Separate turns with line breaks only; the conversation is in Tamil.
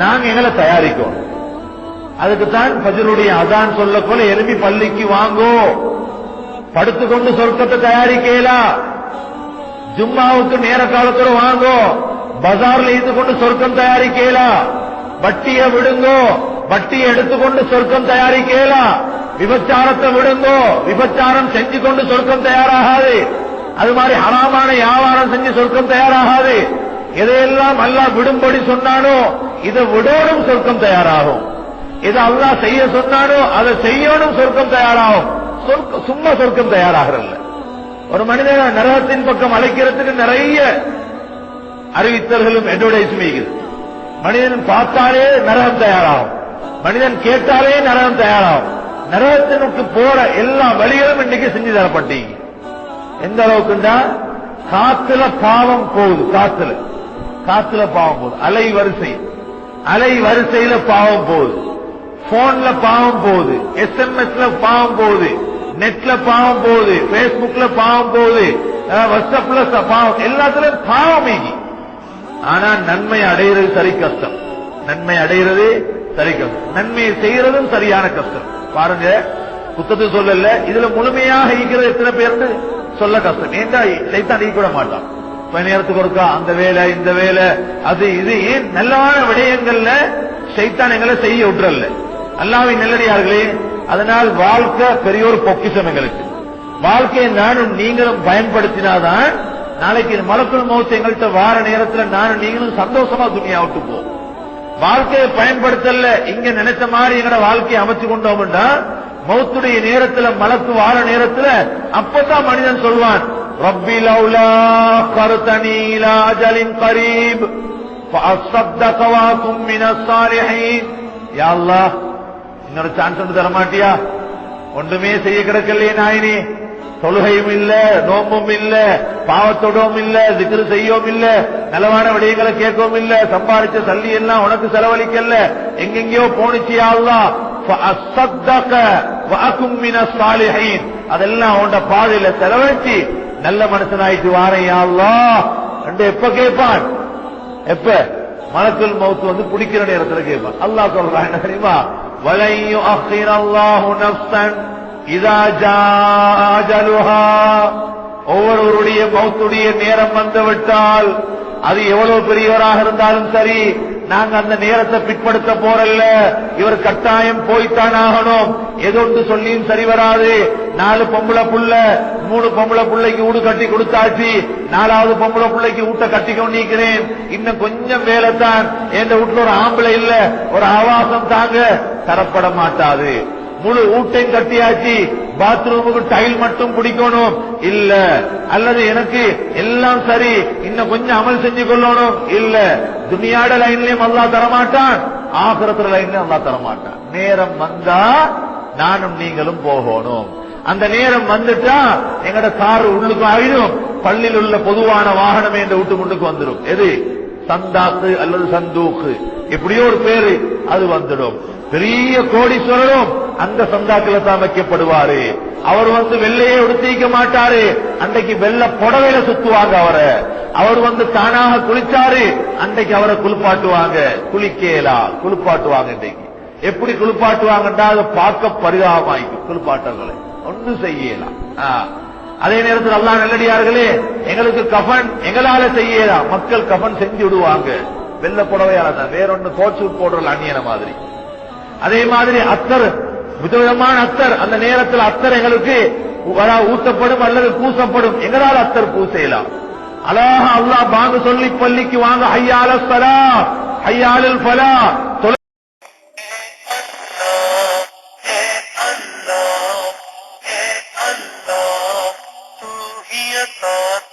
நாங்க எங்களை தயாரிக்கோம் அதுக்குத்தான் பஜருடைய அதான் சொல்ல போல எலும்பி பள்ளிக்கு வாங்கோ. படுத்துக்கொண்டு சொர்க்கத்தை தயாரிக்கலா. ஜும்மாவுக்கு நேர காலத்துல வாங்கோ. பஜார்ல இருந்து கொண்டு சொர்க்கம் தயாரிக்கலா. வட்டிய விடுங்கோ. வட்டியை எடுத்துக்கொண்டு சொர்க்கம் தயாரிக்கலா. விபச்சாரத்தை விடுங்கோ. விபச்சாரம் செஞ்சு கொண்டு சொர்க்கம் தயாராகாது. அது மாதிரி ஹராமான வியாபாரம் செஞ்சு சொர்க்கம் தயாராகாது. எதையெல்லாம் அல்லா விடும்படி சொன்னானோ இதை விடோடும் சொர்க்கம் தயாராகும். இதை அல்லா செய்ய சொன்னானோ அதை செய்யணும் சொர்க்கம் தயாராகும். சும்மா சொர்க்கம் தயாராகிறல்ல. ஒரு மனிதனை நரகத்தின் பக்கம் அழைக்கிறதுக்கு நிறைய அறிவித்தல்களும் அட்வர்டைஸும் இருக்குது. மனிதன் பார்த்தாலே நரகம் தயாராகும். மனிதன் கேட்டாலே நரகம் தயாராகும். நரகத்தினுக்கு போற எல்லா வழிகளும் இன்னைக்கு செஞ்சு தரப்பட்டீங்க. எந்த அளவுக்குண்டா? காத்துல பாவம் போகுது காத்துல. காத்துல பாவம் போகுது. அலை வரிசை அலை வரிசையில பாவம் போகுது. போன்ல பாவம் போகுது. எஸ்எம்எஸ்ல பாவம் போகுது. நெட்ல பாவம் போகுது. பேஸ்புக்ல பாவம் போகுது. வாட்ஸ்அப்ல பாவம். எல்லாத்துலயும் பாவம் ஆனா நன்மை அடைகிறது சரி கஷ்டம். நன்மை அடைகிறது சரி கஷ்டம். நன்மையை செய்யறதும் சரியான கஷ்டம். பாருங்க. புத்தத்து சொல்லல. இதுல முழுமையாக ஈக்கிறது எத்தனை பேருந்து சொல்ல கஷ்டம். ஏண்டா சைத்தான் ஈக்க விட மாட்டான். கொஞ்ச நேரத்துக்கு ஒருக்கா அந்த வேலை இந்த வேலை. அது இது ஏன் நல்லான விடயங்கள்ல சைத்தான் எங்களை செய்ய விட்டுறல அல்லாவின் நல்லடியார்களே அதனால் வாழ்க்கை பெரிய ஒரு பொக்கிஷம் எங்களுக்கு. வாழ்க்கையை நானும் நீங்களும் பயன்படுத்தினாதான் நாளைக்கு மலக்குள் மௌத்து எங்கள்கிட்ட வார நேரத்துல நானும் நீங்களும் சந்தோஷமா துணியா விட்டு போவோம் வாழ்க்கையை பயன்படுத்தல இங்க நினைச்ச மாதிரி எங்களோட வாழ்க்கையை அமைச்சு கொண்டோம்னா மௌத்துடைய நேரத்துல மலக்கு வார நேரத்துல அப்பதான் மனிதன் சொல்வான் ரப்பி லௌலா கருத்தனி இலா அஜலின் கரீப் فأصدق وأكن من الصالحين يا الله இன்னொரு சான்ஸ் வந்து தரமாட்டியா ஒன்றுமே செய்ய கிடக்கலையே நாயினி தொழுகையும் இல்ல நோம்பும் இல்ல பாவத்தோடவும் இல்ல திக்ரு செய்யவும் இல்ல நலவான விடயங்களை கேட்கவும் இல்ல சம்பாதிச்ச சல்லி எல்லாம் உனக்கு செலவழிக்கல எங்கெங்கயோ போனிச்சியா அல்லா அதெல்லாம் உண்ட பாதையில செலவழிச்சு நல்ல மனுஷனாயிட்டு வாரையாள்லா ரெண்டு எப்ப கேட்பான் எப்ப? மனத்தில் மௌத்து வந்து பிடிக்கிற நேரத்தில் கேட்பான் அல்லா சொல்றான் என்ன தெரியுமா? வலையும் அஃபீர் அல்லாஹு நப்சன் இதா ஜாஜலுஹா ஒவ்வொருவருடைய மௌத்துடைய நேரம் வந்துவிட்டால் அது எவ்வளவு பெரியவராக இருந்தாலும் சரி நாங்க அந்த நேரத்தை பிற்படுத்த போறல்ல. இவர் கட்டாயம் போய்த்தான் ஆகணும். எதொன்று சொல்லியும் சரி வராது. நாலு பொம்பளை புள்ள மூணு பொம்பளை பிள்ளைக்கு வீடு கட்டி கொடுத்தாச்சு. நாலாவது பொம்பளை பிள்ளைக்கு வீட்டை கட்டி கொண்டிருக்கிறேன் இன்னும் கொஞ்சம் வேலை தான் என் வீட்டுல ஒரு ஆம்பளை இல்ல. ஒரு ஆவாசம் தாங்க தரப்பட மாட்டாது. முழு ஊட்டையும் கட்டியாச்சு. பாத்ரூமுக்கு டைல் மட்டும் பிடிக்கணும். இல்ல. அல்லது எனக்கு எல்லாம் சரி இன்னும் கொஞ்சம் அமல் செஞ்சு கொள்ளணும். இல்ல. துணியாட லைன்லயும் அல்லா தரமாட்டான். ஆகிரத்துல லைன்லயும் அல்லா தரமாட்டான். நேரம் வந்தா நானும் நீங்களும் போகணும். அந்த நேரம் வந்துட்டா எங்கட கார் உள்ளுக்கு ஆயிடும் பள்ளியில் உள்ள பொதுவான வாகனமே இந்த வீட்டு முன்னுக்கு வந்துடும் எது? சந்தாக்கு அல்லது சந்தூக்கு. எப்படியோ ஒரு பேரு. அது வந்துடும். பெரிய கோடீஸ்வரரும் அந்த சந்தாக்குல தான் வைக்கப்படுவாரு. அவர் வந்து வெள்ளையே உடுத்திக்க மாட்டாரு. அன்றைக்கு வெள்ள புடவையில சுத்துவாங்க அவரை. அவர் வந்து தானாக குளிச்சாரு. அன்றைக்கு அவரை குளிப்பாட்டுவாங்க. குளிக்கேலா குளிப்பாட்டுவாங்க இன்றைக்கு. எப்படி குளிப்பாட்டுவாங்கன்றா அதை பார்க்க பரிதாபமாயிக்கும் குளிப்பாட்டங்களை. ஒன்றும் செய்யலாம் அதே நேரத்தில் அல்லா நல்லடியார்களே எங்களுக்கு கஃபன் எங்களால செய்யலாம் மக்கள் கஃபன் செஞ்சு விடுவாங்க. வெள்ள புடவையால தான் வேறொன்னு கோச்சூட் போடுற அந்நியன மாதிரி. அதே மாதிரி அத்தர் விதவிதமான அத்தர் அந்த நேரத்தில் அத்தர் எங்களுக்கு ஊத்தப்படும் அல்லது பூசப்படும். எங்களால் அத்தர் பூசையலாம் அலாஹ அல்லா பாங்கு சொல்லி பள்ளிக்கு வாங்க ஐயால சலா ஐயாலில் பலா Allah,